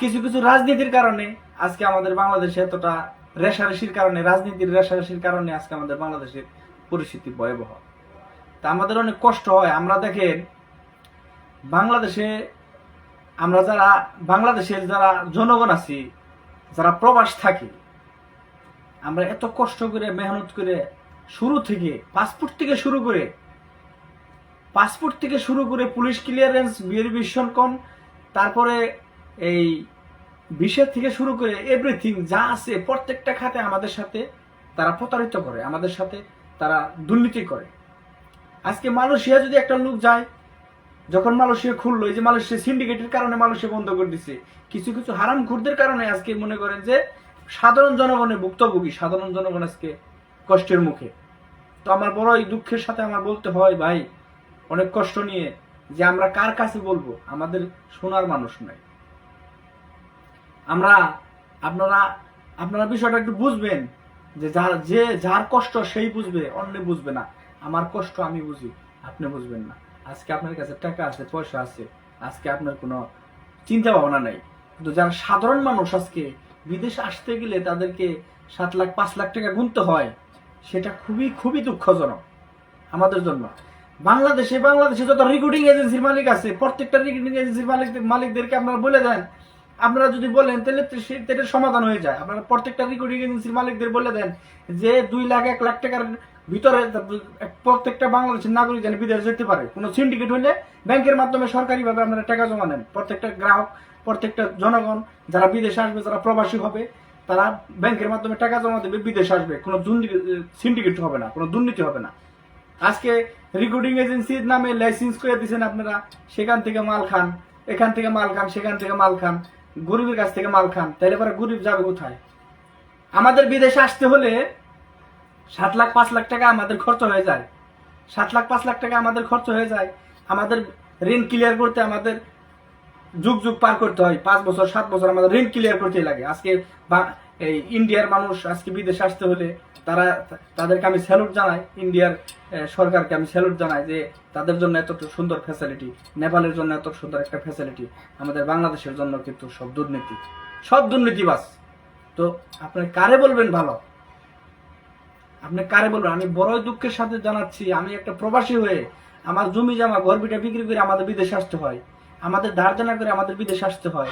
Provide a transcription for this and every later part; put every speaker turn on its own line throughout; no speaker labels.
কিছু কিছু রাজনীতির কারণে আজকে আমাদের বাংলাদেশে এতটা রেশারেশির কারণে, রাজনীতির রেশারেশির কারণে আজকে আমাদের বাংলাদেশের পরিস্থিতি ভয়াবহ। তা আমাদের অনেক কষ্ট হয়। আমরা দেখেন, বাংলাদেশে আমরা যারা, বাংলাদেশের যারা জনগণ আছি, যারা প্রবাস থাকি, আমরা এত কষ্ট করে, মেহনত করে শুরু থেকে, পাসপোর্ট থেকে শুরু করে, পাসপোর্ট থেকে শুরু করে পুলিশ ক্লিয়ারেন্স ভেরিফিকেশন কম, তারপরে এই বিষয় থেকে শুরু করে এভরিথিং যা আছে প্রত্যেকটা খাতে আমাদের সাথে তারা প্রতারিত করে, আমাদের সাথে তারা দুর্নীতি করে। আজকে মালয়েশিয়া যদি একটা লোক যায়, যখন মালয়েশিয়া খুললো, এই যে মালয়েশিয়া সিন্ডিকেটের কারণে মালয়েশিয়া বন্ধ করে দিছে, কিছু কিছু হারাম খুরদের কারণে আজকে মনে করেন যে সাধারণ জনগণের ভুক্তভোগী, সাধারণ জনগণ আজকে কষ্টের মুখে। তো আমার বড় এই দুঃখের সাথে আমার বলতে হয়, ভাই, অনেক কষ্ট নিয়ে যে আমরা কার কাছে বলব? আমাদের শোনার মানুষ নাই আমরা আপনারা আপনারা বিষয়টা একটু বুঝবেন, যে যার যে যার কষ্ট সেই বুঝবে অন্য বুঝবে না। আমার কষ্ট আমি বুঝি, আপনি বুঝবেন না। আজকে আপনার কাছে টাকা আছে, পয়সা আছে, আজকে আপনার কোনো চিন্তা ভাবনা নাই। কিন্তু যারা সাধারণ মানুষ আজকে বিদেশে আসতে গেলে তাদেরকে সাত লাখ, পাঁচ লাখ টাকা গুনতে হয়, সেটা খুবই খুবই দুঃখজনক আমাদের জন্য। বাংলাদেশে বাংলাদেশে যত রিক্রুটিং এজেন্সির মালিক আছে, প্রত্যেকটা রিক্রুটিং এজেন্সির মালিক, মালিকদেরকে আপনারা বলে দেন আপনারা যদি বলেন, তাহলে এটার সমাধান হয়ে যায়। আপনারা প্রত্যেকটা রিক্রুটিং এজেন্সির মালিকদের বলে দেন যে দুই লাখ, এক লাখ টাকার ভিতরে প্রত্যেকটা বাংলাদেশের নাগরিক যেন বিদেশ যেতে পারে। কোনো সিন্ডিকেট হলে ব্যাংকের মাধ্যমে সরকারিভাবে আপনারা টাকা জমা নেন। প্রত্যেকটা গ্রাহক, প্রত্যেকটা জনগণ যারা বিদেশে আসবে, যারা প্রবাসী হবে, তারা ব্যাংকের মাধ্যমে টাকা জমা দেবে, বিদেশে আসবে। কোনো সিন্ডিকেট হবে না, কোনো দুর্নীতি হবে না। আজকে রিক্রুটিং এজেন্সির নামে লাইসেন্স করে দিয়েছেন আপনারা, সেখান থেকে মাল খান, এখান থেকে মাল খান, সেখান থেকে মাল খান। গরিবের কাছ থেকে মাল খান তাহলে পরে গরিব যাবে কোথায়? আমাদের বিদেশে আসতে হলে সাত লাখ, পাঁচ লাখ টাকা আমাদের খরচ হয়ে যায়। সাত লাখ, পাঁচ লাখ টাকা আমাদের খরচ হয়ে যায়। আমাদের ঋণ ক্লিয়ার করতে আমাদের যুগ যুগ পার করতে হয়। পাঁচ বছর, সাত বছর আমাদের ঋণ ক্লিয়ার করতে লাগে। আজকে এই ইন্ডিয়ার মানুষ আজকে বিদেশে আসতে হলে তারা তাদেরকে আমি স্যালুট জানাই ইন্ডিয়ার সরকারকে আমি স্যালুট জানাই যে তাদের জন্য এত সুন্দর ফ্যাসিলিটি নেপালের জন্য এত সুন্দর একটা ফ্যাসিলিটি আমাদের বাংলাদেশের জন্য কিন্তু সব দুর্নীতি। সব দুর্নীতিবাস তো আপনি কারে বলবেন ভালো? আপনি কারে বলবেন? আমি বড়ই দুঃখের সাথে জানাচ্ছি, আমি একটা প্রবাসী হয়ে আমার জমি জামা ঘর বিটা বিক্রি করে আমাদের বিদেশে আসতে হয়, আমাদের ধার করে আমাদের বিদেশে আসতে হয়।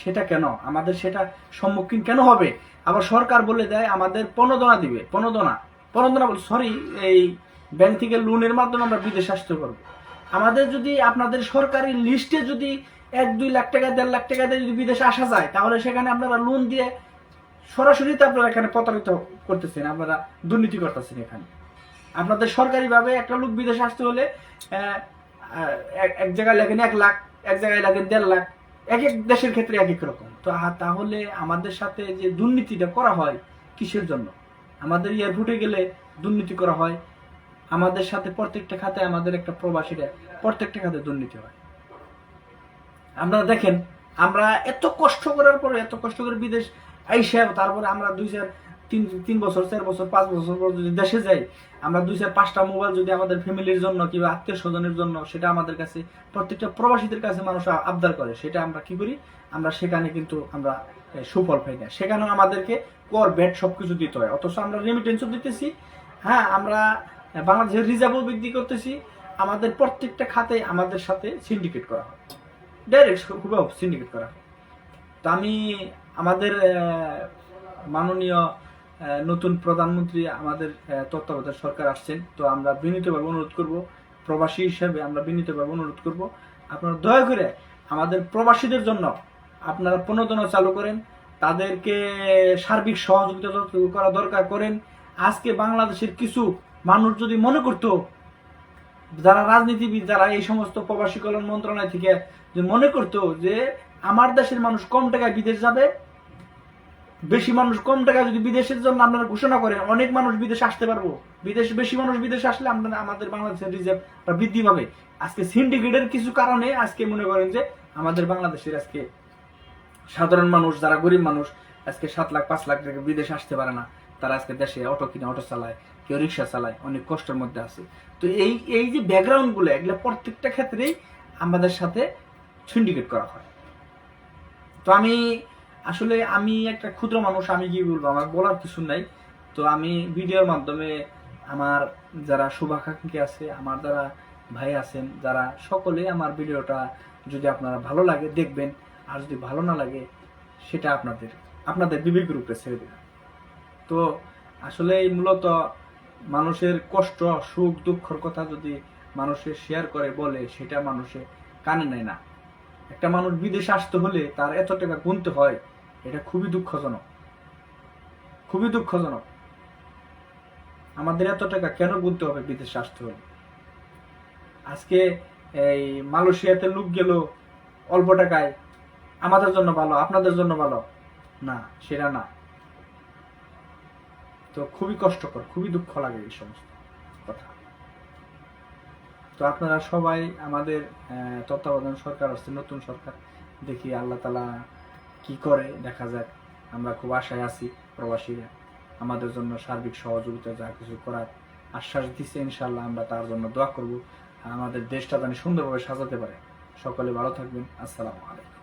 সেটা কেন? আমাদের সেটা সম্মুখীন কেন হবে? আবার সরকার বলে দেয়, আমাদের প্রণোদনা দিবে, প্রণোদনা। প্রণোদনা বল সরি এই ব্যাংক থেকে লোনের মাধ্যমে আমরা বিদেশে আসতে পারব। আমাদের যদি, আপনাদের সরকারি লিস্টে যদি এক, দুই লাখ টাকা, দেড় লাখ টাকা দিয়ে যদি বিদেশে আসা যায়, তাহলে সেখানে আপনারা লোন দিয়ে সরাসরি তো আপনারা এখানে প্রতারিত করতেছেন, আপনারা দুর্নীতি করতেছেন এখানে। আপনাদের সরকারিভাবে একটা লোক বিদেশে আসতে হলে এক জায়গায় লাগেন এক লাখ, এক জায়গায় লাগেন দেড় লাখ, এক এক দেশের ক্ষেত্রে এক এক রকম। তো তাহলে আমাদের সাথে যে দুর্নীতিটা করা হয়, কিসের জন্য? আমাদের এয়ারপোর্টে গেলে দুর্নীতি করা হয়। আমাদের সাথে প্রত্যেকটা খাতে আমাদের একটা প্রবাসীরা প্রত্যেকটা খাতে দুর্নীতি হয়। আমরা দেখেন, আমরা এত কষ্ট করার পরে, এত কষ্ট করে বিদেশ আইসা, তারপরে আমরা দুই চার তিন তিন বছর, চার বছর, পাঁচ বছর পর যদি দেশে যাই, আমরা দুই চার, পাঁচটা মোবাইল যদি আমাদের ফ্যামিলির জন্য কিংবা আত্মীয় স্বজনের জন্য, সেটা আমাদের কাছে প্রত্যেকটা প্রবাসীদের কাছে মানুষ আবদার করে। সেটা আমরা কি করি? আমরা সেখানে কিন্তু আমরা সুফল পাই না। সেখানেও আমাদেরকে কর ব্যাট সবকিছু দিতে হয়। অথচ আমরা রেমিটেন্সও দিতেছি। হ্যাঁ আমরা বাংলাদেশের রিজার্ভও বৃদ্ধি করতেছি। আমাদের প্রত্যেকটা খাতে আমাদের সাথে সিন্ডিকেট করা হয়। ডাইরেক্ট খুব সিন্ডিকেট করা হয়। তো আমি আমাদের মাননীয় নতুন প্রধানমন্ত্রী আমাদের তত্ত্বাবধায়ক সরকার আসছেন, তো আমরা বিনীতভাবে অনুরোধ করব, প্রবাসী হিসেবে আমরা বিনীতভাবে অনুরোধ করব, আপনারা দয়া করে আমাদের প্রবাসীদের জন্য আপনারা প্রণোদনা চালু করেন, তাদেরকে সার্বিক সহযোগিতা করা দরকার করেন। আজকে বাংলাদেশের কিছু মানুষ যদি মনে করতো, যারা রাজনীতিবিদ, যারা এই সমস্ত প্রবাসী কল্যাণ মন্ত্রণালয় থেকে মনে করতো যে আমার দেশের মানুষ কম টাকায় বিদেশ যাবে বেশি মানুষ কম টাকায় যদি বিদেশের জন্য আপনারা ঘোষণা করেন, অনেক মানুষ বিদেশে আসতে পারব। বিদেশ বেশি মানুষ বিদেশে আসলে আমরা আমাদের বাংলাদেশের রিজার্ভ বৃদ্ধি পাবে। আজকে সিন্ডিকেটের কিছু কারণে আজকে মনে করেন যে আমাদের বাংলাদেশের আজকে সাধারণ মানুষ, যারা গরিব মানুষ, আজকে সাত লাখ, পাঁচ লাখ টাকা বিদেশে আসতে পারে না। তারা আজকে দেশে অটো কিনে অটো চালায়, কেউ রিক্সা চালায়, অনেক কষ্টের মধ্যে আছে। তো এই এই যে ব্যাকগ্রাউন্ডগুলো এগুলো প্রত্যেকটা ক্ষেত্রেই আমাদের সাথে সিন্ডিকেট করা হয়। তো আমি আসলে আমি একটা ক্ষুদ্র মানুষ, আমি কি বলব? আমার বলার কিছু নাই। তো আমি ভিডিওর মাধ্যমে আমার যারা শুভাকাঙ্ক্ষী আছে, আমার যারা ভাই আছেন, যারা সকলে আমার ভিডিওটা যদি আপনারা ভালো লাগে দেখবেন, আর যদি ভালো না লাগে, সেটা আপনাদের আপনাদের বিবেকের উপরে ছেড়ে দেবেন। তো আসলে মূলত মানুষের কষ্ট, সুখ, দুঃখের কথা যদি মানুষের শেয়ার করে, বলে, সেটা মানুষে কানে নেয় না। একটা মানুষ বিদেশে আসতে হলে তার এত টাকা গুনতে হয়, এটা খুবই দুঃখজনক। খুবই দুঃখজনক। আমাদের এত টাকা কেন গুনতে হবে বিদেশে আসতে হলে? আজকে এই মালয়েশিয়াতে লোক গেল অল্প টাকায়, আমাদের জন্য ভালো, আপনাদের জন্য ভালো। না, সেটা না। তো খুবই কষ্টকর, খুবই দুঃখ লাগে এই সমস্ত কথা। তো আপনারা সবাই আমাদের তত্ত্বাবধান সরকার আসছে নতুন সরকার, দেখি আল্লাহ তালা কি করে। দেখা যাক, আমরা খুব আশায় আছি প্রবাসীরা। আমাদের জন্য সার্বিক সহযোগিতা যা কিছু করার আশ্বাস দিচ্ছে ইনশাল্লাহ আমরা তার জন্য দোয়া করব। আমাদের দেশটা যেন সুন্দরভাবে সাজাতে পারে। সকলে ভালো থাকবেন। আসসালামু আলাইকুম।